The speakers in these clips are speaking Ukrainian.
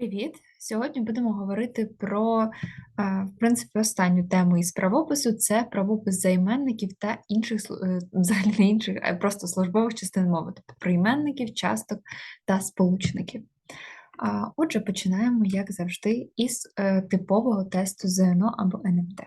Привіт! Сьогодні будемо говорити про, е, в принципі, останню тему із правопису це правопис займенників та інших е, взагалі не інших, а просто службових частин мови, тобто прийменників, часток та сполучників. Отже, починаємо, як завжди, із е, типового тесту ЗНО або НМТ.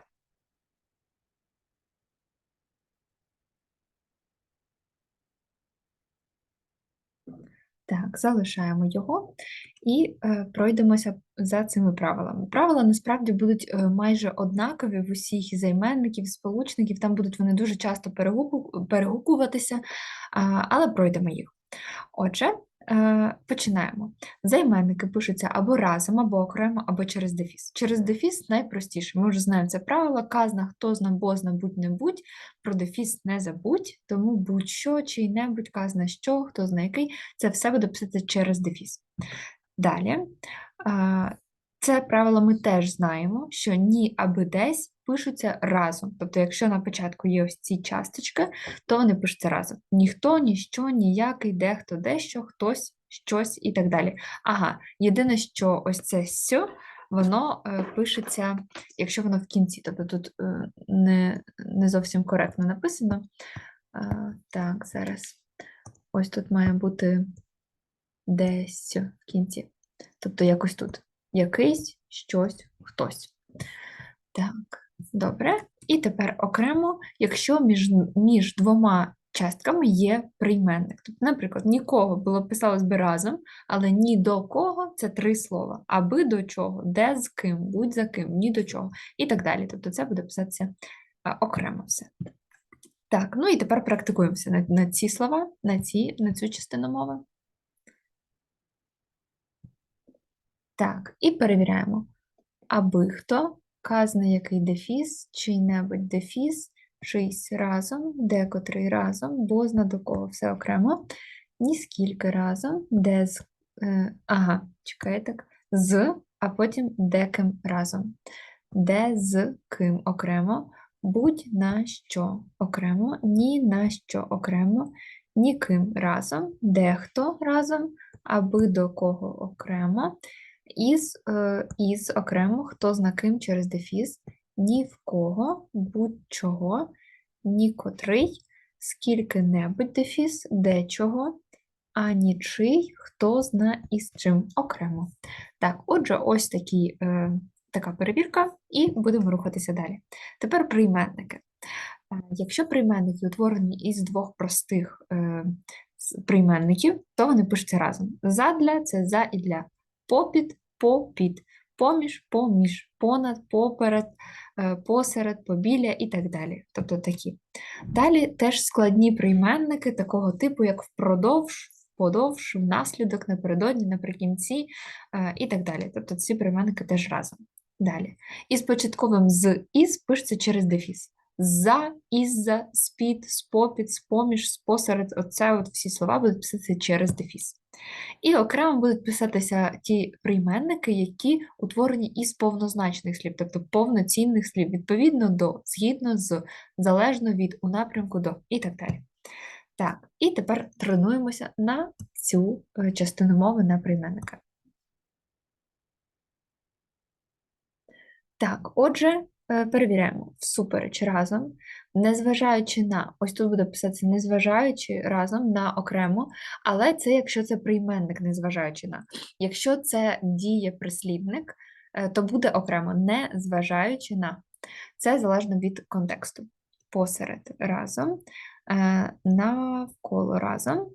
Так, залишаємо його і е, пройдемося за цими правилами. Правила насправді будуть е, майже однакові в усіх займенників, сполучників, там будуть вони дуже часто перегуку- перегукуватися, але пройдемо їх. Отже, починаємо. Займенники пишуться або разом, або окремо, або через дефіс. Через дефіс найпростіше. Ми вже знаємо це правило, казна, хто зна, бо зна, будь-не-будь, про дефіс не забудь, тому будь-що, чий-небудь, казна що, хто зна який, це все буде писати через дефіс. Далі, це правило ми теж знаємо, що ні аби десь пишуться разом. Тобто, якщо на початку є ось ці часточки, то вони пишуться разом. Ніхто, ніщо, ніякий, дехто, дещо, хтось, щось і так далі. Ага, єдине, що ось це сьо, воно е, пишеться, якщо воно в кінці, тобто тут е, не, не зовсім коректно написано. Так, зараз. Ось тут має бути десь в кінці. Тобто якось тут. Якийсь, щось, хтось. Так, добре. І тепер окремо, якщо між, між двома частками є прийменник. Тобто, наприклад, нікого було писалось би разом, але ні до кого це три слова. Аби до чого, де з ким, будь за ким, ні до чого. І так далі. Тобто це буде писатися окремо все. Так, ну і тепер практикуємося на, на ці слова, на, ці, на цю частину мови. Так, і перевіряємо. Аби хто, казаний який дефіс, чий-небудь дефіс, чийсь разом, декотрий разом, бо зна до кого все окремо, ні скільки разом, де з. Е, ага, чекай так, з, а потім деким разом. Де з ким окремо, будь на що окремо, ні на що окремо, ніким разом, дехто разом, аби до кого окремо, із, е, із окремо, хто зна ким через дефіс, ні в кого, будь-чого, ні котрий, скільки-небудь дефіс, дечого, а нічий, хто зна із чим окремо. Так, отже, ось такі, е, така перевірка, і будемо рухатися далі. Тепер прийменники. Е, Якщо прийменники утворені із двох простих е, прийменників, то вони пишуться разом. Задля це за і для, попід, попід, поміж, поміж, понад, поперед, е, посеред, побіля і так далі. Тобто такі. Далі теж складні прийменники такого типу, як впродовж, вподовж, внаслідок, напередодні, наприкінці е, і так далі. Тобто ці прийменники теж разом. Далі. Із початковим з із пишеться через дефіс. За, із-за, з-під, з-попід, з-поміж, з-посеред. Оце от всі слова будуть писатися через дефіс. І окремо будуть писатися ті прийменники, які утворені із повнозначних слів, тобто повноцінних слів, відповідно до, згідно з, залежно від, у напрямку до і так далі. Так, і тепер тренуємося на цю е, частину мови на прийменника. Так, отже, перевіряємо всупереч разом, незважаючи на, ось тут буде писатися незважаючи разом на окремо, але це якщо це прийменник, незважаючи на. Якщо це дієприслівник, е, то буде окремо, не зважаючи на. Це залежно від контексту. Посеред разом, е, навколо разом,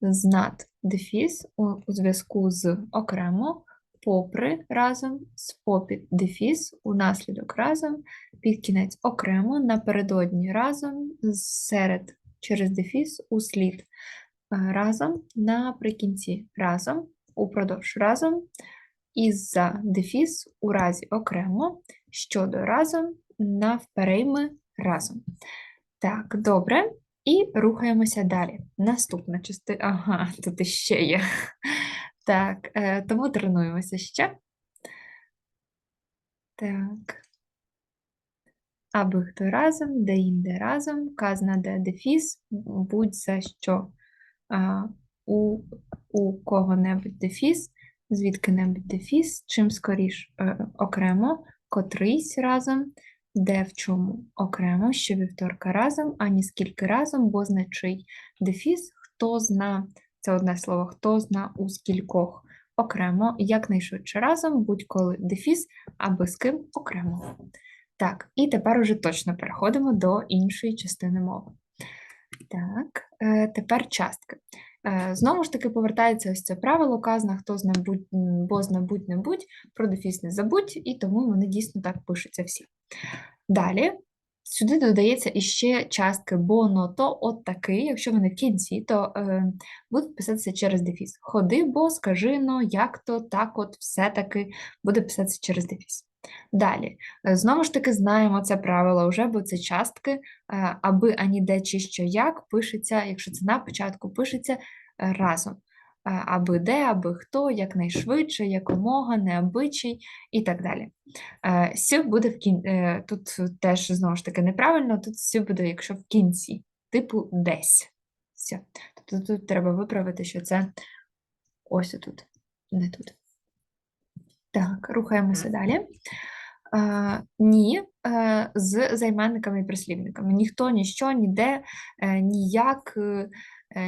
знад дефіс у зв'язку з окремо, попри разом, спопід дефіс, унаслідок разом, під кінець окремо, напередодні разом, серед через дефіс, услід е, разом, наприкінці разом, упродовж разом, із-за дефіс, у разі окремо, щодо разом, навперейми разом. Так, добре. І рухаємося далі. Наступна частина. Ага, тут іще є. Так, е, тому тренуємося ще. Так. Аби хто разом, де інде разом, казна де дефіс, будь за що. А, у, у кого-небудь дефіс, звідки-небудь дефіс, чим скоріш е, окремо, котрийсь разом, де в чому окремо, ще вівторка разом, ані скільки разом, бо значить дефіс, хто зна, це одне слово, хто зна у скількох окремо, якнайшвидше разом, будь-коли дефіс, аби з ким окремо. Так, і тепер уже точно переходимо до іншої частини мови. Так, е, тепер частки. Е, Знову ж таки, повертається ось це правило, казна, хто зна будь, бо зна будь не будь, про дефіс не забудь, і тому вони дійсно так пишуться всі. Далі, сюди додається іще частки бо, но, то, от такий. Якщо вони в кінці, то е, будуть писатися через дефіс. Ходи, бо, скажи, но, як то, так от, все-таки буде писатися через дефіс. Далі, е, знову ж таки, знаємо це правило вже, бо це частки, е, аби ані де чи що як пишеться, якщо це на початку пишеться е, разом. Е, Аби де, аби хто, якнайшвидше, якомога, необичай і так далі. Е, Сю буде в кін... е, Тут теж знову ж таки неправильно, тут сю буде, якщо в кінці, типу десь. Все. Тобто тут треба виправити, що це ось тут, не тут. Так, рухаємося далі. Е, ні, е, з займенниками і прислівниками. Ніхто, ніщо, ніде, е, ніяк,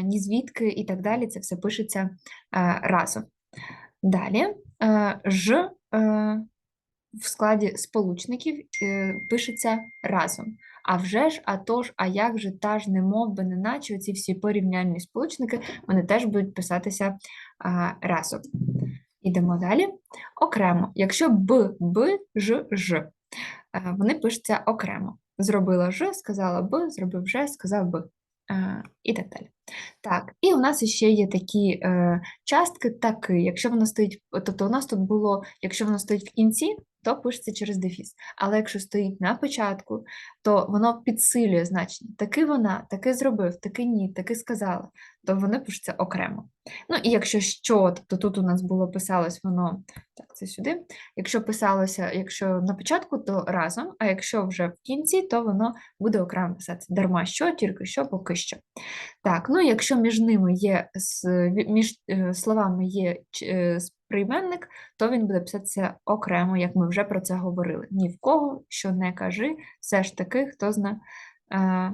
ні звідки і так далі. Це все пишеться разом. Далі ж е, в складі сполучників е, пишеться разом. А вже ж, а то ж, а як же, та ж, не мов би, не наче, оці всі порівняльні сполучники, вони теж будуть писатися разом. Ідемо далі. Окремо. Якщо б, б, ж, ж, е, вони пишуться окремо. Зробила ж, сказала б, зробив же, сказав би. е, І так далі. Так, і у нас ще є такі е, частки таки. Якщо воно стоїть, тобто у нас тут було, якщо воно стоїть в кінці, то пишеться через дефіс. Але якщо стоїть на початку, то воно підсилює значення. Таки вона, таки зробив, таки ні, таки сказала, то вони пишуться окремо. Ну і якщо що, тобто тут у нас було писалось воно, так, це сюди. Якщо писалося, якщо на початку, то разом, а якщо вже в кінці, то воно буде окремо писатися. Дарма що, тільки що, поки що. Так, ну якщо між ними є між е, словами є е, прийменник, то він буде писатися окремо, як ми вже про це говорили. Ні в кого, що не кажи, все ж таки, хто зна е,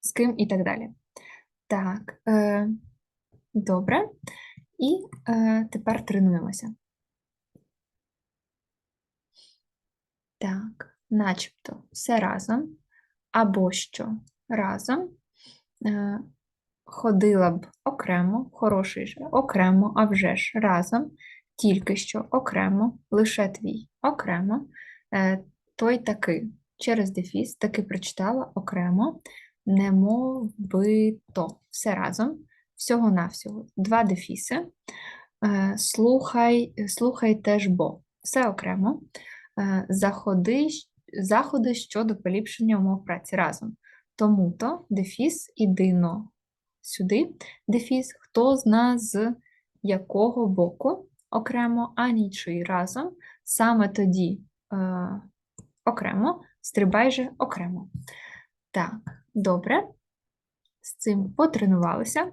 з ким і так далі. Так, е, добре. І е, тепер тренуємося. Так, начебто все разом, або що разом. Е, ходила б окремо, хороший же окремо, а вже ж разом, тільки що окремо, лише твій окремо, е, той таки через дефіс, таки прочитала окремо, немов би то. Все разом, всього-навсього. Два дефіси. Е, Слухай, слухай теж бо. Все окремо. Е, Заходи, заходи щодо поліпшення умов праці разом. Тому-то дефіс ідино сюди. Дефіс, хто зна з якого боку окремо, а нічий разом. Саме тоді е, окремо, стрибай же окремо. Так, добре. З цим потренувалися.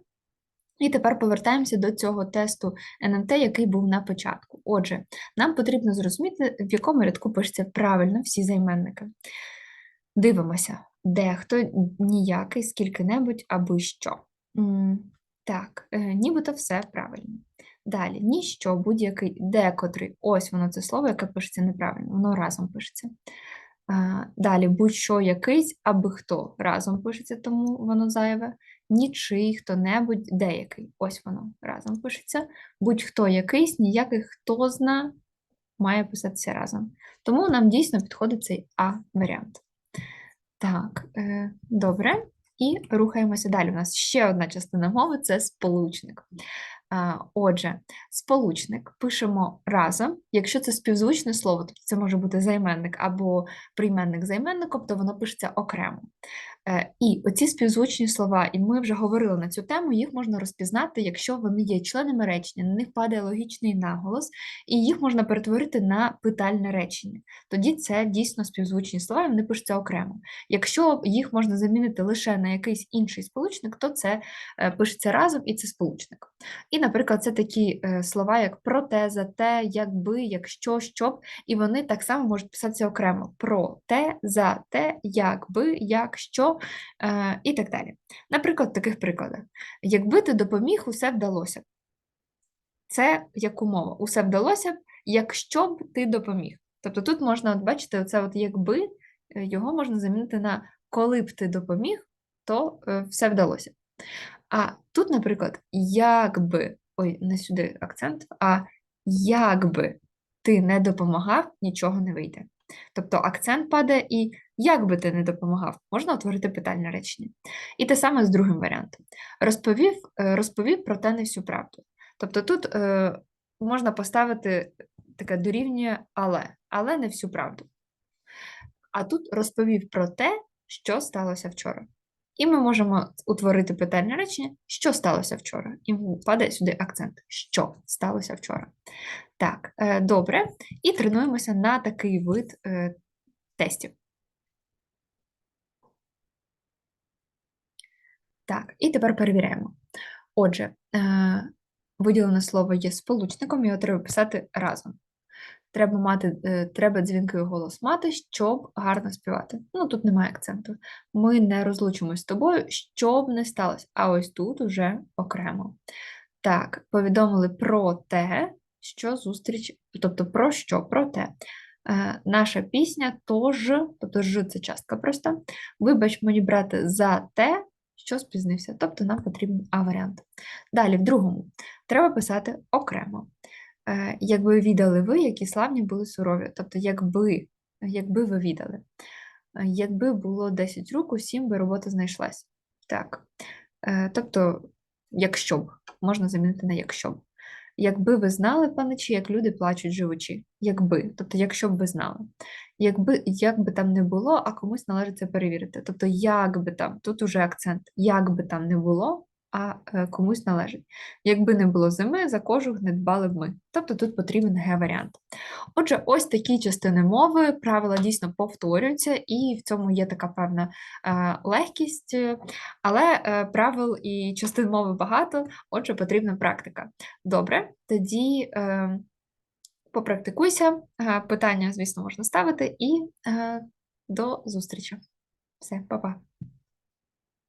І тепер повертаємося до цього тесту НМТ, який був на початку. Отже, нам потрібно зрозуміти, в якому рядку пишеться правильно всі займенники. Дивимося, дехто, ніякий, скільки-небудь, аби що. Так, е, нібито все правильно. Далі, ніщо, будь-який, декотрий, ось воно це слово, яке пишеться неправильно, воно разом пишеться. Далі, будь-що якийсь, аби хто разом пишеться, тому воно зайве. Нічий, хто-небудь, деякий. Ось воно разом пишеться. Будь-хто якийсь, ніякий хто зна, має писатися разом. Тому нам дійсно підходить цей А-варіант. Так, е, добре. І рухаємося далі. У нас ще одна частина мови це сполучник. Отже, сполучник пишемо разом. Якщо це співзвучне слово, тобто це може бути займенник або прийменник займенником, то воно пишеться окремо. Е, І оці співзвучні слова, і ми вже говорили на цю тему, їх можна розпізнати, якщо вони є членами речення, на них падає логічний наголос, і їх можна перетворити на питальне речення. Тоді це дійсно співзвучні слова, і вони пишуться окремо. Якщо їх можна замінити лише на якийсь інший сполучник, то це е, пишеться разом і це сполучник. І, наприклад, це такі е, слова, як проте, за те, якби, якщо, щоб, і вони так само можуть писатися окремо: про те, за те, якби, якщо е, і так далі. Наприклад, в таких прикладах: якби ти допоміг, усе вдалося. Це як умова. Усе вдалося б, якщо б ти допоміг. Тобто тут можна, от бачите, оце от якби е, його можна замінити на коли б ти допоміг, то е, все вдалося. А тут, наприклад, якби, ой, не сюди акцент, а якби ти не допомагав, нічого не вийде. Тобто акцент падає і як би ти не допомагав, можна утворити питальне речення. І те саме з другим варіантом. Розповів, е, розповів про те не всю правду. Тобто тут е, можна поставити таке дорівнює але, але не всю правду. А тут розповів про те, що сталося вчора. І ми можемо утворити питальне речення, що сталося вчора. І падає сюди акцент, що сталося вчора. Так, е, добре. І тренуємося на такий вид е, тестів. Так, і тепер перевіряємо. Отже, е, виділене слово є сполучником, його треба писати разом. Треба мати, е, треба дзвінкий голос мати, щоб гарно співати. Ну, тут немає акценту. Ми не розлучимось з тобою, щоб не сталося. А ось тут уже окремо. Так, повідомили про те, що зустріч, тобто про що? Про те. Е, наша пісня тож, тобто ж це частка просто. Вибач мені, брате, за те, що спізнився. Тобто нам потрібен А-варіант. Далі, в другому, треба писати окремо. Е, якби відали ви, які славні були сурові. Тобто, якби, якби ви відали. Е, Якби було 10 рук, усім би робота знайшлась. Так. Е, Тобто, якщо б, можна замінити на якщо б. Якби ви знали, паничі, як люди плачуть живучи. Якби, тобто, якщо б ви знали. Якби як би там не було, а комусь належить це перевірити. Тобто, як би там, тут уже акцент, як би там не було, а е, комусь належить. Якби не було зими, за кожух не дбали б ми. Тобто тут потрібен Г-варіант. Отже, ось такі частини мови, правила дійсно повторюються, і в цьому є така певна е, легкість, але е, правил і частин мови багато, отже, потрібна практика. Добре, тоді попрактикуйся. Питання, звісно, можна ставити, і до зустрічі. Все, па-па.